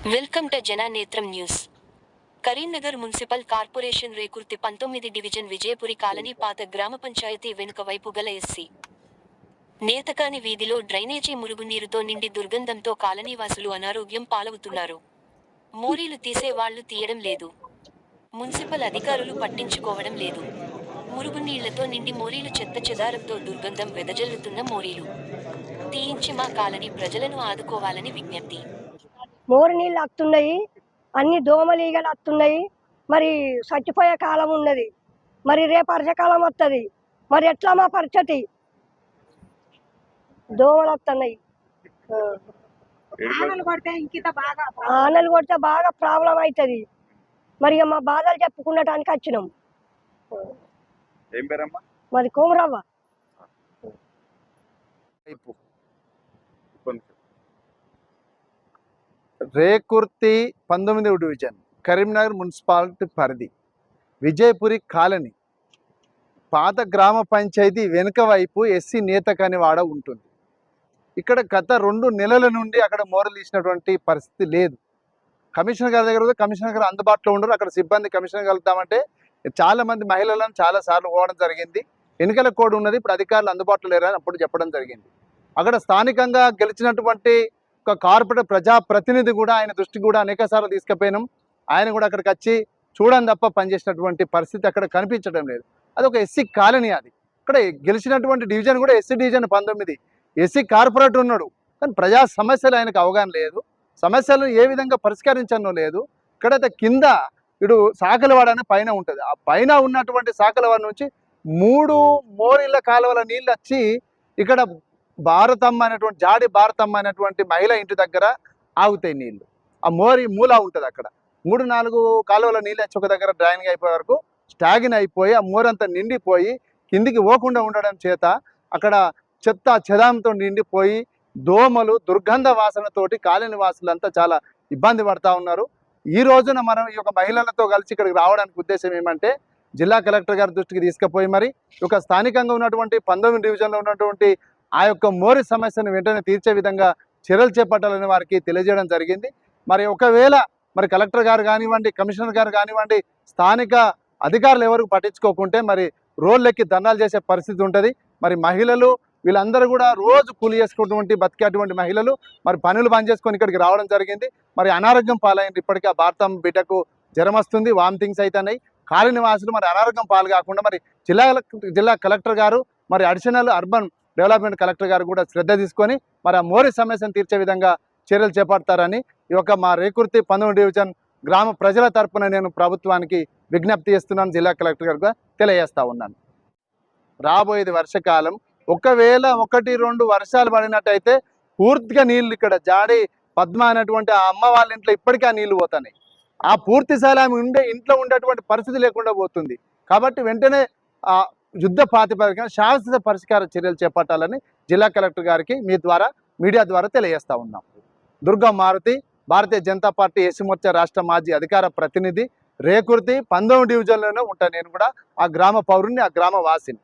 Welcome to Jananetram news Karimnagar municipal corporation Rekurthi పంతొమ్మిది division Vijayapuri colony పాత గ్రామ పంచాయతీ వెనుక వైపు గల ఎస్సీ నేతకాని వీధిలో డ్రైనేజీ మురుగునీరుతో నిండి దుర్గంధంతో కాలనీవాసులు అనారోగ్యం పాలవుతున్నారు మోరీలు తీసే వాళ్ళు తీయడం లేదు మున్సిపల్ అధికారులు పట్టించుకోవడం లేదు మురుగునీళ్ళతో నిండి మోరీలు చెత్త చెదారంతో దుర్గంధం వెదజల్లుతున్న మోరీలు తీయించి మా కాలనీ ప్రజలను ఆదుకోవాలని విజ్ఞప్తి మోరు నీళ్ళు వస్తున్నాయి అన్ని దోమలు ఈగలు వస్తున్నాయి మరి చచ్చిపోయే కాలం ఉన్నది మరి రేపు వర్షకాలం వస్తుంది మరి ఎట్లా మా పరిస్థితి? దోమలు వస్తున్నాయి. ఆనలు కొడితే ఇంకిత బాగా ఆనలు కొడితే బాగా ప్రాబ్లం అవుతుంది మరి మా బాధలు చెప్పుకునటానికి వచ్చినాం. మరి కోమరవ్వ. రేకుర్తి పంతొమ్మిదవ డివిజన్ కరీంనగర్ మున్సిపాలిటీ పరిధి విజయపురి కాలనీ. పాత గ్రామ పంచాయతీ వెనుక వైపు ఎస్సీ నేతకాని వాడ ఉంటుంది. ఇక్కడ గత రెండు నెలల నుండి అక్కడ మోరలు ఇచ్చినటువంటి పరిస్థితి లేదు. కమిషనర్ గారి దగ్గర కమిషనర్ గారు అందుబాటులో ఉండరు. అక్కడ సిబ్బంది కమిషనర్ కలుగుతామంటే చాలామంది మహిళలను చాలా సార్లు పోవడం జరిగింది. ఎన్నికల కోడ్ ఉన్నది. ఇప్పుడు అధికారులు అందుబాటులో లేరని అప్పుడు చెప్పడం జరిగింది. అక్కడ స్థానికంగా గెలిచినటువంటి ఒక కార్పొరేట్ ప్రజా ప్రతినిధి కూడా ఆయన దృష్టికి కూడా అనేక సార్లు తీసుకుపోయినాం. ఆయన కూడా అక్కడికి వచ్చి చూడని తప్ప పనిచేసినటువంటి పరిస్థితి అక్కడ కనిపించడం లేదు. అది ఒక ఎస్సీ కాలనీ అది. ఇక్కడ గెలిచినటువంటి డివిజన్ కూడా ఎస్సీ డివిజన్ పంతొమ్మిది. ఎస్సీ కార్పొరేట్ ఉన్నాడు. కానీ ప్రజా సమస్యలు ఆయనకు అవగాహన లేదు. సమస్యలు ఏ విధంగా పరిష్కరించనో లేదు. ఇక్కడైతే కింద ఇటు సాకలవాడ అనే పైన ఉంటుంది. ఆ పైన ఉన్నటువంటి సాకలవాడ నుంచి మూడు మోరిళ్ళ కాలువల నీళ్ళు వచ్చి ఇక్కడ భారతమ్మ అనేటువంటి జాడి భారతమ్మ అనేటువంటి మహిళ ఇంటి దగ్గర ఆగుతాయి నీళ్ళు. ఆ మోరి మూల ఉంటుంది అక్కడ. మూడు నాలుగు కాలువల నీళ్ళు వచ్చి ఒక దగ్గర డ్రైనింగ్ అయిపోయే వరకు స్టాగిన్ అయిపోయి ఆ మోరంతా నిండిపోయి కిందికి పోకుండా ఉండడం చేత అక్కడ చెత్త చెదాంతో నిండిపోయి దోమలు దుర్గంధ వాసనతోటి కాలనీ వాసులంతా చాలా ఇబ్బంది పడతా ఉన్నారు. ఈ రోజున మనం ఈ యొక్క మహిళలతో కలిసి ఇక్కడికి రావడానికి ఉద్దేశం ఏమంటే జిల్లా కలెక్టర్ గారి దృష్టికి తీసుకుపోయి మరి ఒక స్థానికంగా ఉన్నటువంటి పంతొమ్మిది డివిజన్లో ఉన్నటువంటి ఆ యొక్క మోరి సమస్యను వెంటనే తీర్చే విధంగా చర్యలు చేపట్టాలని వారికి తెలియజేయడం జరిగింది. మరి ఒకవేళ మరి కలెక్టర్ గారు కానివ్వండి కమిషనర్ గారు కానివ్వండి స్థానిక అధికారులు ఎవరు పట్టించుకోకుంటే మరి రోడ్లెక్కి దండాలు చేసే పరిస్థితి ఉంటుంది. మరి మహిళలు వీళ్ళందరూ కూడా రోజు కూలి చేసుకున్నటువంటి బతికేటువంటి మహిళలు మరి పనులు బంద్ చేసుకొని ఇక్కడికి రావడం జరిగింది. మరి అనారోగ్యం పాలైంది. ఇప్పటికీ ఆ భారతం బిడ్డకు జ్వరం వస్తుంది. వామిటింగ్స్ అవుతున్నాయి కాలనివాసులు మరి అనారోగ్యం పాలు కాకుండా మరి జిల్లా జిల్లా కలెక్టర్ గారు మరి అడిషనల్ అర్బన్ డెవలప్మెంట్ కలెక్టర్ గారు కూడా శ్రద్ధ తీసుకొని మరి ఆ మోరీ సమస్యను తీర్చే విధంగా చర్యలు చేపడతారని ఈ యొక్క మా రేకుర్తి పంతొమ్మిది డివిజన్ గ్రామ ప్రజల తరపున నేను ప్రభుత్వానికి విజ్ఞప్తి చేస్తున్నాను. జిల్లా కలెక్టర్ గారుగా తెలియజేస్తా ఉన్నాను. రాబోయేది వర్షకాలం. ఒకవేళ ఒకటి రెండు వర్షాలు పడినట్టయితే పూర్తిగా నీళ్ళు ఇక్కడ జాడి పద్మ అనేటువంటి ఆ అమ్మ వాళ్ళ ఇంట్లో ఇప్పటికీ ఆ నీళ్ళు పోతున్నాయి. ఆ పూర్తి ఆమె ఉండే ఇంట్లో ఉండేటువంటి పరిస్థితి లేకుండా పోతుంది. కాబట్టి వెంటనే యుద్ధ ప్రాతిపదికన శాశ్వత పరిష్కార చర్యలు చేపట్టాలని జిల్లా కలెక్టర్ గారికి మీ ద్వారా మీడియా ద్వారా తెలియజేస్తా ఉన్నాం. దుర్గా మారుతి భారతీయ జనతా పార్టీ ఎస్సీ మోర్చా రాష్ట్ర మాజీ అధికార ప్రతినిధి రేకుర్తి పంతొమ్మిది డివిజన్లోనే ఉంటాను నేను కూడా ఆ గ్రామ పౌరుని ఆ గ్రామ వాసిని.